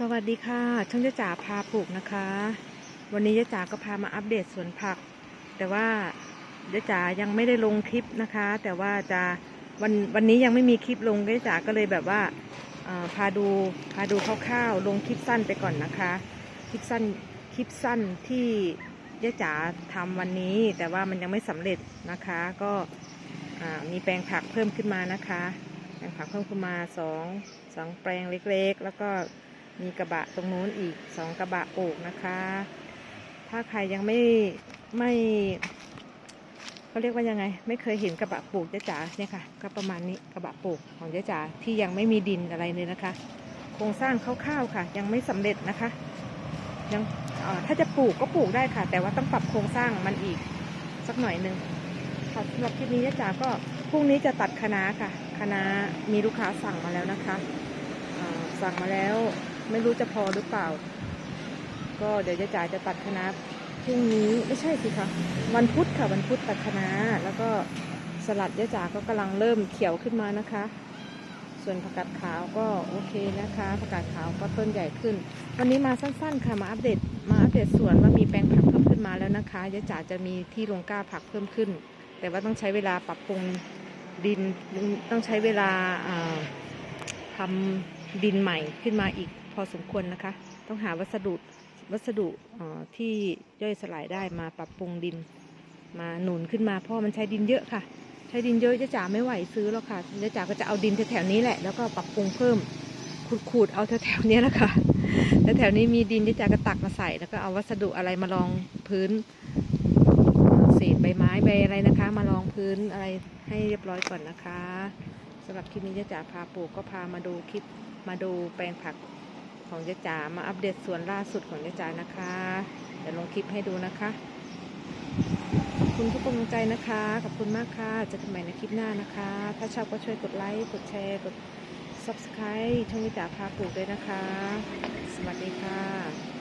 สวัสดีค่ะ ช่องเจ๊จ๋าพาปลูกนะคะ วันนี้เจ๊จ๋าก็พามาอัปเดตสวนผัก แต่ว่าเจ๊จ๋ายังไม่ได้ลงคลิปนะคะ แต่ว่าจะวันวันนี้ยังไม่มีคลิปลงเจ๊จ๋าก็เลยแบบว่าพาดูพาดูคร่าวๆลงคลิปสั้นไปก่อนนะคะ คลิปสั้นคลิปสั้นที่เจ๊จ๋าทำวันนี้ แต่ว่ามันยังไม่สำเร็จนะคะ ก็มีแปลงผักเพิ่มขึ้นมานะคะ แปลงผักเพิ่มขึ้นมาสองสองแปลงเล็กๆ แล้วก็ มีกระบะตรงนู้นอีกสองกระบะปลูกนะคะ ถ้าใครยังไม่ไม่เขาเรียกว่ายังไง ไม่เคยเห็นกระบะปลูกเจจ๋าเนี่ยค่ะ ก็ประมาณนี้กระบะปลูกของเจจ๋าที่ยังไม่มีดินอะไรเลยนะคะ โครงสร้างคร่าวๆค่ะ ยังไม่สำเร็จนะคะ ยังถ้าจะปลูกก็ปลูกได้ค่ะ แต่ว่าต้องปรับโครงสร้างมันอีกสักหน่อยหนึ่งค่ะสำหรับคลิปนี้เจจ๋าก็พรุ่งนี้จะตัดคณะค่ะคณะมีลูกค้าสั่งมาแล้วนะคะสั่งมาแล้ว ไม่รู้จะพอหรือเปล่า ก็เดี๋ยวจ๊จ๋าจะตัดคณะพรุ่งนี้ไม่ใช่สิคะวันพุธค่ะวันพุธตัดคณะแล้วก็สลัดเจ๊จ๋าก็กำลังเริ่มเขียวขึ้นมานะคะ ส่วนผักกาดขาวก็โอเคนะคะผักกาดขาวก็ต้นใหญ่ขึ้น วันนี้มาสั้นๆค่ะมาอัปเดตมาอัปเดตสวนว่ามีแปลงผักเพิ่มขึ้นมาแล้วนะคะเจ๊จ๋าจะมีที่ลงกล้าผักเพิ่มขึ้น แต่ว่าต้องใช้เวลาปรับปรุงดินต้องใช้เวลาทำดินใหม่ขึ้นมาอีก พอสมควรนะคะ ต้องหาวัสดุวัสดุที่ย่อยสลายได้มาปรับปรุงดิน มาหนุนขึ้นมาเพราะมันใช้ดินเยอะค่ะ ใช้ดินเยอะเจ๊จ๋าไม่ไหวซื้อแล้วค่ะเจ๊จ๋าก็จะเอาดินแถวๆนี้แหละ แล้วก็ปรับปรุงเพิ่มขูดๆเอาแถวๆนี้แหละค่ะแล้วแถวนี้มีดินเจ๊จ๋าก็ตักมาใส่แล้วก็เอาวัสดุอะไรมารองพื้นเศษใบไม้ใบอะไรนะคะ มารองพื้นอะไรให้เรียบร้อยก่อนนะคะสำหรับคลิปนี้เจ๊จ๋าพาปลูกก็พามาดูคลิปมาดูแปลงผัก ของเจ๊จ๋ามาอัปเดตสวนล่าสุดของเจ๊จ๋านะคะเดี๋ยวลงคลิปให้ดูนะคะขอบคุณทุกกำลังใจนะคะขอบคุณมากค่ะเจอกันใหม่ในคลิปหน้านะคะ ถ้าชอบก็ช่วยกดไลค์กดแชร์กด subscribe ช่องเจ๊จ๋าพาปลูกด้วยนะคะ สวัสดีค่ะ